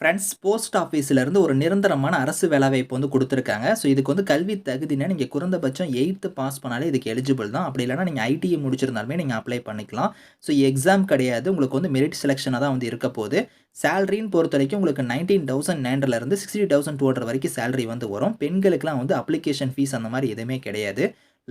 Friends post ஆஃபீஸ்லேருந்து ஒரு நிரந்தரமான அரசு வேலைவாய்ப்பு வந்து கொடுத்துருக்காங்க. ஸோ இதுக்கு வந்து கல்வி தகுதினா நீங்கள் குறைந்தபட்சம் எயித்து பாஸ் பண்ணாலே இதுக்கு எலிஜிபிள் தான். அப்படி இல்லைனா நீங்கள் ஐடிஐ முடிச்சிருந்தாலுமே நீங்கள் அப்ளை பண்ணிக்கலாம். ஸோ எக்ஸாம் கிடையாது. உங்களுக்கு வந்து மெரிட் செலெக்ஷனாக தான் வந்து இருக்க போகுது. சேலரின்னு பொறுத்த வரைக்கும் உங்களுக்கு நைன்டீன் தௌசண்ட் நைன்லேருந்து சிக்ஸ்டி தௌசண்ட் டூ ஹண்ட்ரட் வரைக்கும் சேலரி வந்து வரும். பெண்களுக்குலாம் வந்து அப்ளிகேஷன் ஃபீஸ் அந்த மாதிரி எதுவுமே கிடையாது.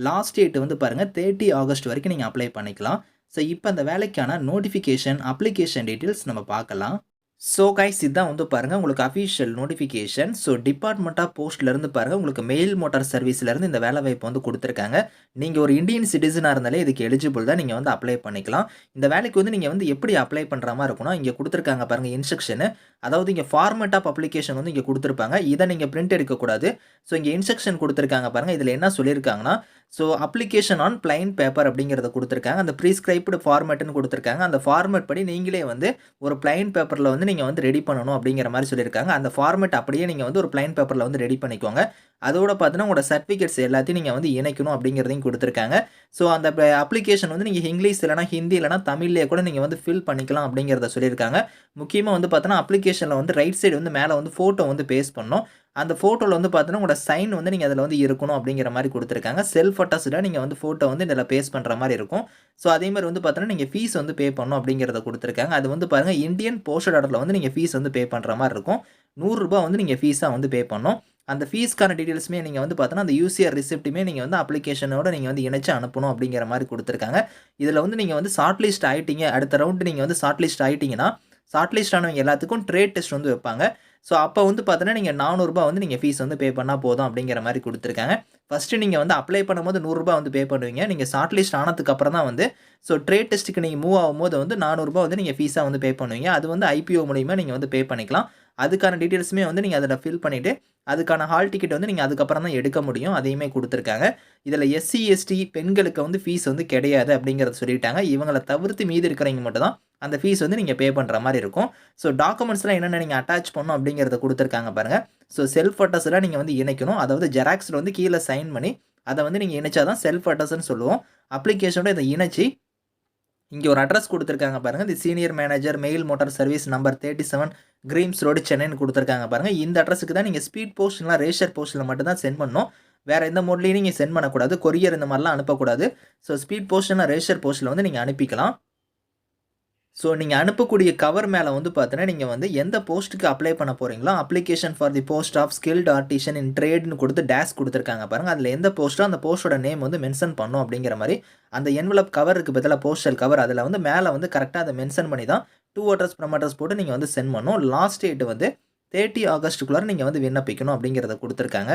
லாஸ்ட் டேட் வந்து பாருங்கள் தேர்ட்டி ஆகஸ்ட் வரைக்கும் நீங்கள் அப்ளை பண்ணிக்கலாம். ஸோ இப்போ அந்த வேலைக்கான நோட்டிஃபிகேஷன் அப்ளிகேஷன் டீட்டெயில்ஸ் நம்ம பார்க்கலாம். ஸோ கைஸ் இதுதான் வந்து பாருங்கள் உங்களுக்கு official notification so department of போஸ்ட்லேருந்து பாருங்கள் உங்களுக்கு மெயில் மோட்டார் சர்வீஸ்லேருந்து இந்த வேலை வாய்ப்பு வந்து கொடுத்துருக்காங்க. நீங்கள் ஒரு இந்தியன் சிட்டிசனாக இருந்தாலே இதுக்கு எலிஜிபிள் தான் நீங்கள் வந்து அப்ளை பண்ணிக்கலாம். இந்த வேலைக்கு வந்து நீங்கள் வந்து எப்படி அப்ளை பண்ணுற மாதிரி இருக்கணும் இங்கே கொடுத்துருக்காங்க பாருங்கள் இன்ஸ்ட்ரக்ஷனு அதாவது இங்கே ஃபார்மேட் ஆஃப் அப்ளிகேஷன் வந்து இங்கே கொடுத்துருப்பாங்க. இதை நீங்கள் பிரிண்ட் எடுக்கக்கூடாது. ஸோ இங்கே இன்ஸ்ட்ரக்ஷன் கொடுத்துருக்காங்க பாருங்கள் இதில் என்ன சொல்லியிருக்காங்கன்னா so application on plain paper அப்படிங்கிறத கொடுத்துருக்காங்க. அந்த ப்ரீஸ்கிரைப்டு ஃபார்மேட்டுன்னு கொடுத்துருக்காங்க. அந்த ஃபார்மேட் படி நீங்களே வந்து ஒரு பிளைன் பேப்பரில் வந்து நீங்கள் வந்து ரெடி பண்ணணும் அப்படிங்கிற மாதிரி சொல்லியிருக்காங்க. அந்த ஃபார்மேட் அப்படியே நீங்கள் வந்து ஒரு பிளைன் பேப்பரில் வந்து ரெடி பண்ணிக்கோங்க. அதோட பார்த்தீங்கன்னா உங்களோட சர்டிஃபிகேட்ஸ் எல்லாத்தையும் நீங்கள் வந்து இணைக்கணும் அப்படிங்கிறதையும் கொடுத்துருக்காங்க. ஸோ அந்த அப்ளிகேஷன் வந்து நீங்கள் இங்கிலீஷ் இல்லைனா ஹிந்தி இல்லைனா தமிழ்லேயே கூட நீங்கள் வந்து ஃபில் பண்ணிக்கலாம் அப்படிங்கிறத சொல்லியிருக்காங்க. முக்கியமாக வந்து பார்த்தோன்னா அப்ளிகேஷனில் வந்து ரைட் சைடு வந்து மேலே வந்து ஃபோட்டோ வந்து பேஸ்ட் பண்ணோம் அந்த ஃபோட்டோவில் வந்து பார்த்தீங்கன்னா உங்களோட சைன் வந்து நீங்கள் அதில் வந்து இருக்கணும் அப்படிங்கிற மாதிரி கொடுத்துருக்காங்க. செல்ஃப் அட்டாஸ்டாக நீங்கள் வந்து ஃபோட்டோ வந்து இதில் பேஸ் பண்ணுற மாதிரி இருக்கும். ஸோ அதே மாதிரி வந்து பார்த்தீங்கன்னா நீங்கள் ஃபீஸ் வந்து பே பண்ணணும் அப்படிங்கிறத கொடுத்துருக்காங்க. அது வந்து பாருங்கள் இந்தியன் போஸ்டல் ஆர்டரில் வந்து நீங்கள் ஃபீஸ் வந்து பே பண்ணுற மாதிரி இருக்கும். நூறுரூபா வந்து நீங்கள் ஃபீஸாக வந்து பே பண்ணணும். அந்த ஃபீஸ்க்கான டீட்டெயில்ஸுமே நீங்கள் வந்து பார்த்தோன்னா அந்த யூசிஆர் ரிசிப்ட்டுமே நீங்கள் வந்து அப்ளிகேஷனோட நீங்கள் வந்து இணைச்சு அனுப்பணும் அப்படிங்கிற மாதிரி கொடுத்துருக்காங்க. இதில் வந்து நீங்கள் வந்து ஷார்ட் லிஸ்ட் ஆகிட்டீங்க அடுத்த ரவுண்டு நீங்கள் வந்து ஷார்ட் லிஸ்ட் ஆகிட்டீங்கன்னா ஷார்ட் லிஸ்ட் ஆனவங்க எல்லாத்துக்கும் ட்ரேட் டெஸ்ட் வந்து வைப்பாங்க. ஸோ அப்போ வந்து பார்த்தீங்கன்னா நீங்கள் நானூறுரூபா வந்து நீங்கள் ஃபீஸ் வந்து பே பண்ணால் போதும் அப்படிங்கிற மாதிரி கொடுத்துருக்காங்க. ஃபஸ்ட்டு நீங்கள் வந்து அப்ளை பண்ணும்போது நூறுரூபா வந்து பே பண்ணுவீங்க. நீங்கள் ஷார்ட் லிஸ்ட் ஆனதுக்கப்புறம் தான் வந்து ஸோ ட்ரேட் டெஸ்ட்டுக்கு நீங்கள் மூவ் ஆகும்போது வந்து நானூறுரூபா வந்து நீங்கள் ஃபீஸாக வந்து பே பண்ணுவீங்க. அது வந்து ஐபிஓ மூலிமா நீங்கள் வந்து பே பண்ணிக்கலாம். அதுக்கான டீட்டெயில்ஸுமே வந்து நீங்கள் அதில் ஃபில் பண்ணிவிட்டு அதுக்கான ஹால் டிக்கெட் வந்து நீங்கள் அதுக்கப்புறம் தான் எடுக்க முடியும். அதையுமே கொடுத்துருக்காங்க. இதில் எஸ்சி எஸ்டி பெண்களுக்கு வந்து ஃபீஸ் வந்து கிடையாது அப்படிங்கிறத சொல்லிட்டாங்க. இவங்களை தவிர்த்து மீதி இருக்கிறவங்க மட்டும் தான் அந்த ஃபீஸ் வந்து நீங்கள் பே பண்ணுற மாதிரி இருக்கும். ஸோ டாக்குமெண்ட்ஸ்லாம் என்னென்ன நீங்கள் அட்டாச் பண்ணணும் அப்படிங்கிறத கொடுத்துருக்காங்க பாருங்கள் ஸோ செல்ஃப் அட்ரஸ்லாம் நீங்கள் வந்து இணைக்கணும். அதாவது ஜெராக்ஸில் வந்து கீழே சைன் பண்ணி அதை வந்து நீங்கள் இணைச்சா தான் செல்ஃப் அட்ரஸ்ன்னு சொல்லுவோம். அப்ளிகேஷனோட இதை இணைச்சி இங்கே ஒரு அட்ரஸ் கொடுத்துருக்காங்க பாருங்கள் இந்த senior manager mail motor service number thirty seven Greams road சென்னைன்னு கொடுத்துருக்காங்க பாருங்கள் இந்த அட்ரஸுக்கு தான் நீங்கள் ஸ்பீட் போஸ்ட்லாம் ரேஷர் போஸ்ட்டில் மட்டும் தான் சென்ட் பண்ணணும். வேறு எந்த மோட்லேயும் நீங்கள் சென்ட் பண்ணக்கூடாது. கொரியர் இந்த மாதிரிலாம் அனுப்பக்கூடாது. ஸோ ஸ்பீட் போஸ்ட்னா ரேஷர் போஸ்ட்டில் வந்து நீங்கள் அனுப்பிக்கலாம். ஸோ நீங்கள் அனுப்பக்கூடிய கவர் மேலே வந்து பார்த்தீங்கன்னா நீங்கள் வந்து எந்த போஸ்ட்டுக்கு அப்ளை பண்ண போகிறீங்களோ application for the post of skilled artisan in ட்ரேட்னு கொடுத்து டேஷ் கொடுத்துருக்காங்க பாருங்கள் அதில் எந்த போஸ்ட்டோ அந்த போஸ்ட்டோட நேம் வந்து மென்ஷன் பண்ணும் அப்படிங்கிற மாதிரி அந்த என்வலப் கவருக்கு பதிலாக போஸ்டல் கவர் அதில் வந்து மேலே வந்து கரெக்டாக அதை மென்ஷன் பண்ணி தான் டூ அட்ரஸ் ப்ரம் அட்ரஸ் போட்டு நீங்கள் வந்து சென்ட் பண்ணணும் லாஸ்ட் டேட் வந்து தேர்ட்டி ஆகஸ்ட்டுக்குள்ளே நீங்கள் வந்து விண்ணப்பிக்கணும் அப்படிங்கிறத கொடுத்துருக்காங்க.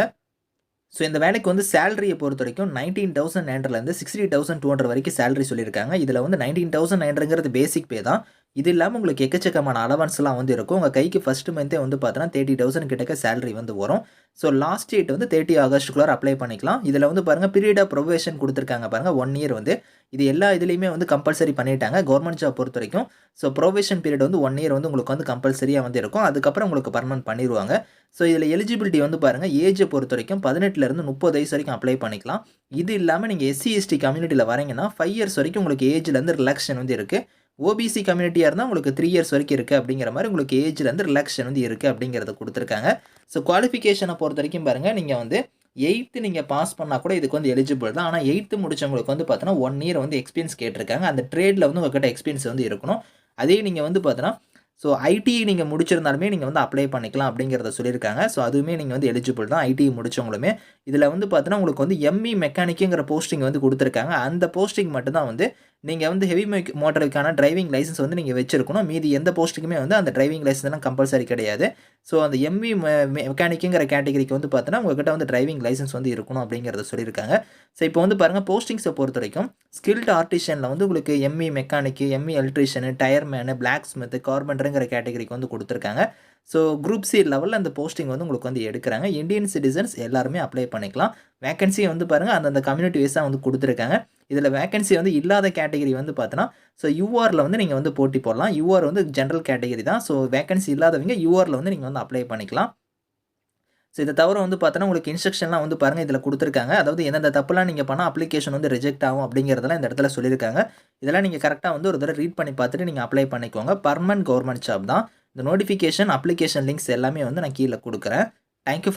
ஸோ இந்த வேலைக்கு வந்து சேலரியை பொறுத்த வரைக்கும் நைன்டீன் தௌசண்ட் நைன்லேருந்து சிக்ஸ்டி தௌசண்ட் டூ ஹண்ட்ரட் வரைக்கும் சேலரி சொல்லியிருக்காங்க. இதில் வந்து நைன்டீன் தௌசண்ட் நைன்ங்கிறது பேசிக் பே தான். இது இல்லாமல் உங்களுக்கு எக்கச்சக்கமான அலவன்ஸ்லாம் வந்து இருக்கும். உங்கள் கைக்கு ஃபஸ்ட்டு மந்த்தே வந்து பார்த்தோன்னா தேர்ட்டி தௌசண்ட் கிட்டக்க சேலரி வந்து வரும். ஸோ லாஸ்ட் டேட் வந்து தேர்ட்டி ஆகஸ்ட்டுக்குள்ளே அப்ளை பண்ணிக்கலாம். இதில் வந்து பாருங்கள் பீரியட் ஆஃப் ப்ரொவேஷன் கொடுத்துருக்காங்க பாருங்கள் ஒன் இயர் வந்து. இது எல்லா இதுலேயுமே வந்து கம்பல்சரி பண்ணிட்டாங்க கவர்மெண்ட் ஜாப் பொறுத்த வரைக்கும் ஸோ ப்ரொவேஷன் பீரியட் வந்து ஒன் இயர் வந்து உங்களுக்கு வந்து கம்பல்சரியாக வந்து இருக்கும். அதுக்கப்புறம் உங்களுக்கு பர்மனன்ட் பண்ணிடுவாங்க ஸோ இதில் எலிஜிபிலிட்டி வந்து பாருங்கள் ஏஜை பொறுத்த வரைக்கும் பதினெட்டுலேருந்து முப்பது வயசு வரைக்கும் அப்ளை பண்ணிக்கலாம். இது இல்லாமல் நீங்கள் எஸ்சி எஸ்டி கம்யூனிட்டியில் வரீங்கன்னா ஃபைவ் இயர்ஸ் வரைக்கும் உங்களுக்கு ஏஜ்லேருந்து ரிலாக்ஷன் வந்து இருக்குது ஓபிசி கம்யூனிட்டியாக இருந்தால் உங்களுக்கு த்ரீ இயர்ஸ் வரைக்கும் இருக்குது அப்படிங்கிற மாதிரி உங்களுக்கு ஏஜ்லேருந்து ரிலாக்ஷன் வந்து இருக்குது அப்படிங்கிறத கொடுத்துருக்காங்க. ஸோ குவாலிஃபிகேஷனை பொறுத்த வரைக்கும் பாருங்கள் நீங்கள் வந்து எயித்து நீங்கள் பாஸ் பண்ணால் கூட இதுக்கு வந்து எலிஜிபிள் தான். ஆனால் எயித்து முடிச்சவங்களுக்கு வந்து பார்த்தோன்னா ஒன் இயர் வந்து எக்ஸ்பீரியன்ஸ் கேட்டிருக்காங்க. அந்த ட்ரேடில் வந்து உங்கள்கிட்ட எக்ஸ்பீரியன்ஸ் வந்து இருக்கணும். அதே நீங்கள் வந்து பார்த்தோன்னா ஸோ ஐடி நீங்கள் முடிச்சிருந்தாலுமே நீங்கள் வந்து அப்ளை பண்ணிக்கலாம் அப்படிங்கிறத சொல்லியிருக்காங்க. ஸோ அதுவுமே நீங்கள் வந்து எலிஜிபிள் தான். ஐடி முடிச்சவங்களுமே. இதில் வந்து பார்த்தீங்கன்னா உங்களுக்கு வந்து எம்இ மெக்கானிக்குங்கிற போஸ்டிங் வந்து கொடுத்துருக்காங்க. அந்த போஸ்டிங் மட்டும்தான் வந்து நீங்கள் வந்து ஹெவி மோட்டருக்கான டிரைவிங் லைசன்ஸ் வந்து நீங்கள் வச்சிருக்கணும். மீதி எந்த போஸ்ட்டுக்குமே வந்து அந்த டிரைவிங் லைசன்ஸ்லாம் கம்பல்சரி கிடையாது. ஸோ அந்த எம்வி மெக்கானிக்குங்கிற கேட்டகரிக்கு வந்து பார்த்தோன்னா உங்கள்கிட்ட வந்து டிரைவிங் லைசன்ஸ் வந்து இருக்கணும் அப்படிங்கிறத சொல்லியிருக்காங்க. ஸோ இப்போ வந்து பாருங்கள் போஸ்டிங்ஸை பொறுத்த வரைக்கும் ஸ்கில்டு ஆர்டிஷனில் வந்து உங்களுக்கு ME mechanic ME electrician tyreman blacksmith கார்பெண்டருங்கிற கேட்டகரிக்கு வந்து கொடுத்துருக்காங்க. ஸோ குரூப் சி லெவலில் அந்த போஸ்டிங் வந்து உங்களுக்கு வந்து எடுக்கிறாங்க. இந்தியன் சிட்டிசன்ஸ் எல்லாருமே அப்ளை பண்ணிக்கலாம். வேகன்சியை வந்து பாருங்கள் அந்தந்த கம்யூனிட்டி வைஸாக வந்து கொடுத்துருக்காங்க. இதில் வேகன்சி வந்து இல்லாத கேட்டகரி வந்து பார்த்தோன்னா ஸோ யூஆரில் வந்து நீங்கள் வந்து போட்டி போடலாம். யூஆர் வந்து ஜென்ரல் கேட்டகரி தான். ஸோ வேகன்சி இல்லாதவங்க யூஆரில் வந்து நீங்கள் வந்து அப்ளை பண்ணிக்கலாம். ஸோ இதை தவிர வந்து பார்த்தோன்னா உங்களுக்கு இன்ஸ்ட்ரக்ஷன்லாம் வந்து பாருங்கள் இதில் கொடுத்துருக்காங்க. அதாவது எந்தெந்த தப்புலாம் நீங்கள் பண்ணால் அப்ளிகேஷன் வந்து ரிஜெக்ட் ஆகும் அப்படிங்கிறதெல்லாம் இந்த இடத்துல சொல்லியிருக்காங்க. இதெல்லாம் நீங்கள் கரெக்டாக வந்து ஒரு தடவை ரீட் பண்ணி பார்த்துட்டு நீங்கள் அப்ளை பண்ணிக்கோங்க. பர்மனன்ட் கவர்மெண்ட் ஜாப் தான். இந்த நோட்டிஃபிகேஷன், அப்ளிகேஷன் லிங்க்ஸ் எல்லாமே வந்து நான் கீழே கொடுக்குறேன். Thank you